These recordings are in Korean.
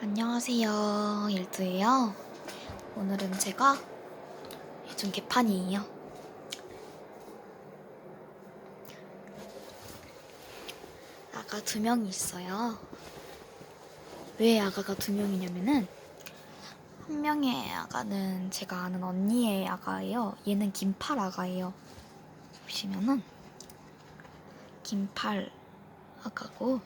안녕하세요. 일두예요. 오늘은 제가 요즘 개판이에요. 아가 두 명이 있어요. 왜 아가가 두 명이냐면은 한 명의 아가는 제가 아는 언니의 아가예요. 얘는 긴팔 아가예요. 보시면은 긴팔 아가고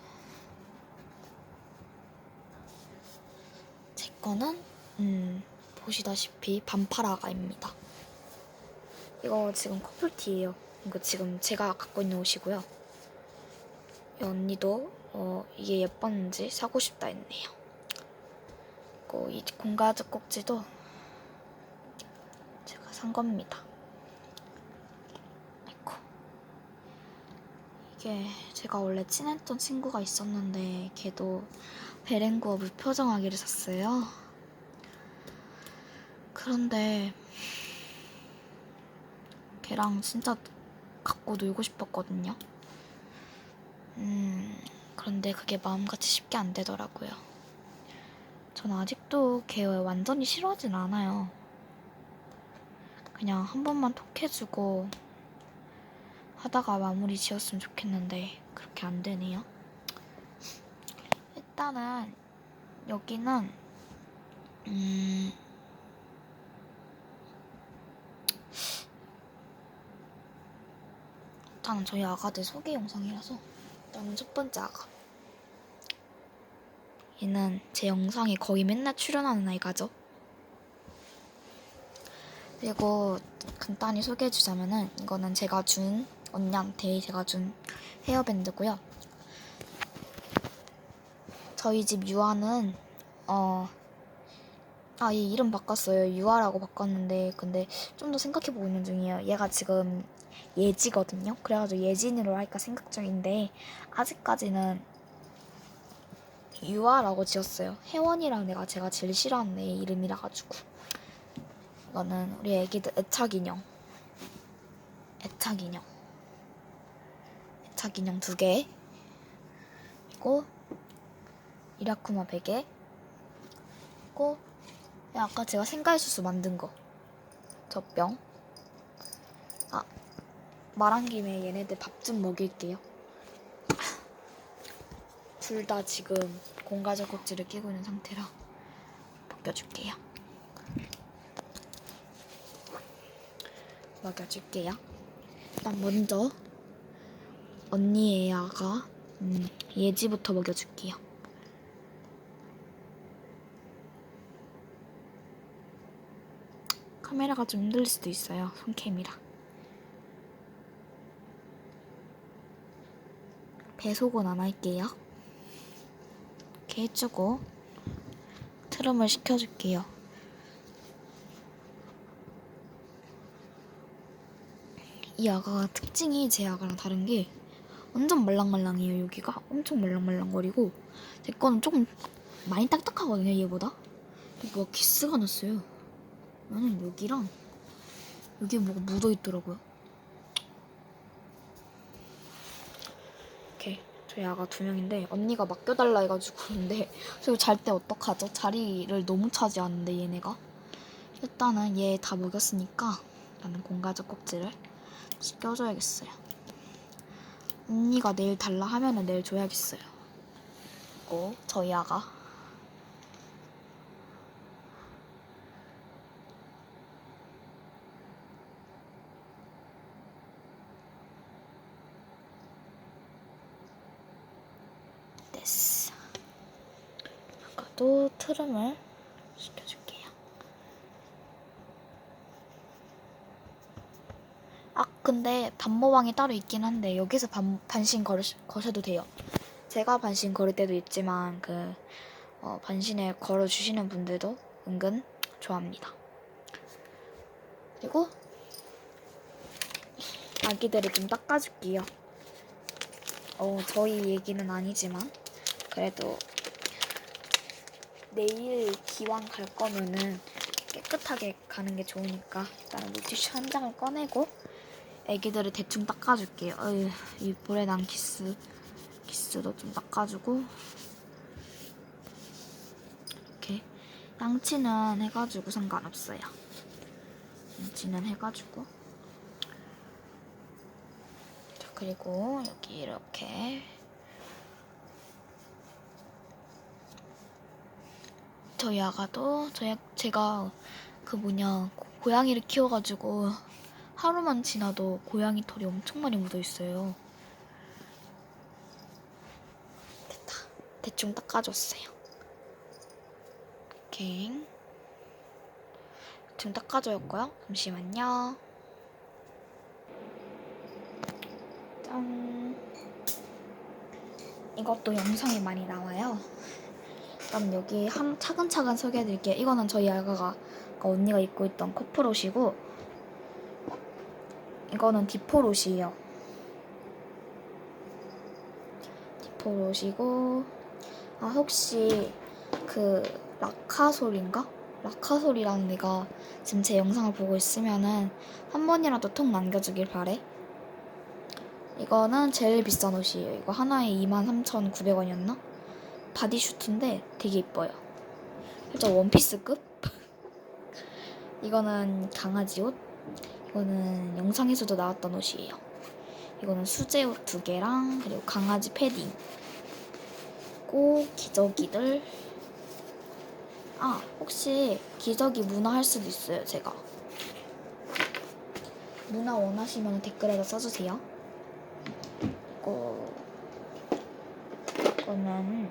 거는 음, 보시다시피 반팔아가입니다. 이거 지금 커플티예요. 이거 지금 제가 갖고 있는 옷이고요. 이 언니도 어, 이게 예뻤는지 사고 싶다 했네요. 그리고 이 공가즈 꼭지도 제가 산 겁니다. 아이고. 이게 제가 원래 친했던 친구가 있었는데 걔도 베렌구어 무표정하기를 샀어요. 그런데 걔랑 진짜 갖고 놀고 싶었거든요. 음, 그런데 그게 마음같이 쉽게 안 되더라고요. 전 아직도 걔 완전히 싫어하진 않아요. 그냥 한 번만 톡해주고 하다가 마무리 지었으면 좋겠는데 그렇게 안 되네요. 일단은 여기는 음 일단은 저희 아가들 소개 영상이라서 일단은 첫 번째 아가. 얘는 제 영상에 거의 맨날 출연하는 아이가죠. 그리고 간단히 소개해주자면은 이거는 제가 준 언니한테 제가 준 헤어밴드고요 저희 집 유아는 어. 아, 얘 이름 바꿨어요. 유아라고 바꿨는데 근데 좀 더 생각해보고 있는 중이에요. 얘가 지금 예지거든요. 그래가지고 예진으로 할까 생각 중인데 아직까지는 유아라고 지었어요. 혜원이랑 내가 제가 제일 싫어하는 애 이름이라 가지고 이거는 우리 애기들 애착 인형 애착 인형 애착 인형 두 개. 그리고 이라쿠마 베개. 그리고 아까 제가 생과일수수 만든 거. 젖병. 아 말한 김에 얘네들 밥 좀 먹일게요. 둘 다 지금 공가적 꼭지를 끼고 있는 상태라 벗겨줄게요. 먹여줄게요. 일단 먼저 언니의 아가 음, 예지부터 먹여줄게요 카메라가 좀 흔들릴 수도 있어요. 손캠이라. 배속은 안 할게요. 이렇게 해주고 트름을 시켜줄게요. 이 아가가 특징이 제 아가랑 다른 게 완전 말랑말랑해요. 여기가 엄청 말랑말랑거리고 제 거는 조금 많이 딱딱하거든요. 얘보다. 뭐가 키스가 났어요. 나는 여기랑 여기에 뭐가 묻어 있더라고요. 이렇게 저희 아가 두 명인데 언니가 맡겨달라 해가지고 근데 그리고 잘때 어떡하죠? 자리를 너무 차지하는데 얘네가 일단은 얘 다 먹였으니까 나는 공가적 꼭지를 껴줘야겠어요. 언니가 내일 달라 하면은 내일 줘야겠어요. 그리고 저희 아가 됐어. 아까도 트름을 시켜줄게요. 아, 근데 반모방이 따로 있긴 한데 여기서 반, 반신 걸, 거셔도 돼요. 제가 반신 걸을 때도 있지만 그 어, 반신을 걸어주시는 분들도 은근 좋아합니다. 그리고 아기들을 좀 닦아줄게요. 어, 저희 얘기는 아니지만 그래도 내일 기왕 갈 거면은 깨끗하게 가는 게 좋으니까 일단 물티슈 한 장을 꺼내고 애기들을 대충 닦아줄게요. 어휴, 이 볼에 난 키스 키스도 좀 닦아주고 양치는 해가지고 상관없어요. 양치는 해가지고. 자, 그리고 여기 이렇게 저희 아가도 저희 제가 그 뭐냐 고- 고양이를 키워가지고 하루만 지나도 고양이 털이 엄청 많이 묻어 있어요. 됐다. 대충 닦아줬어요. 오케이. 대충 닦아줬고요. 잠시만요. 짠. 이것도 영상이 많이 나와요. 그럼 여기 한 차근차근 소개해드릴게요. 이거는 저희 아가가 언니가 입고 있던 커플옷이고 이거는 디폴옷이에요. 디폴옷이고 아 혹시 그 라카솔인가? 라카솔이라는 애가 지금 제 영상을 보고 있으면은 한 번이라도 톡 남겨주길 바래. 이거는 제일 비싼 옷이에요. 이거 하나에 23,900원이었나? 바디슈트인데 되게 이뻐요. 살짝 원피스급? 이거는 강아지 옷. 이거는 영상에서도 나왔던 옷이에요. 이거는 수제 옷 두 개랑 그리고 강아지 패딩. 꼭 기저귀들. 아 혹시 기저귀 문화 할 수도 있어요 제가. 문화 원하시면 댓글에다 써주세요. 이거 이거는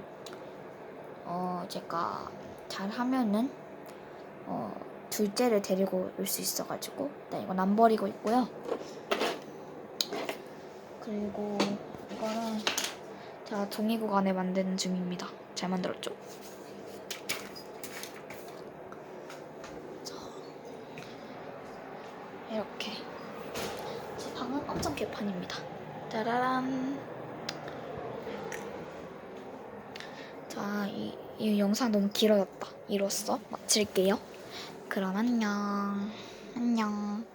어 제가 잘 하면은 어 둘째를 데리고 올 수 있어가지고 일단 이건 안 버리고 있고요. 그리고 이거는 제가 종이국 안에 만드는 중입니다. 잘 만들었죠? 자, 이렇게 제 방은 엄청 개판입니다. 짜라란. 자, 이, 이 영상 너무 길어졌다. 이로써 마칠게요. 그럼 안녕. 안녕.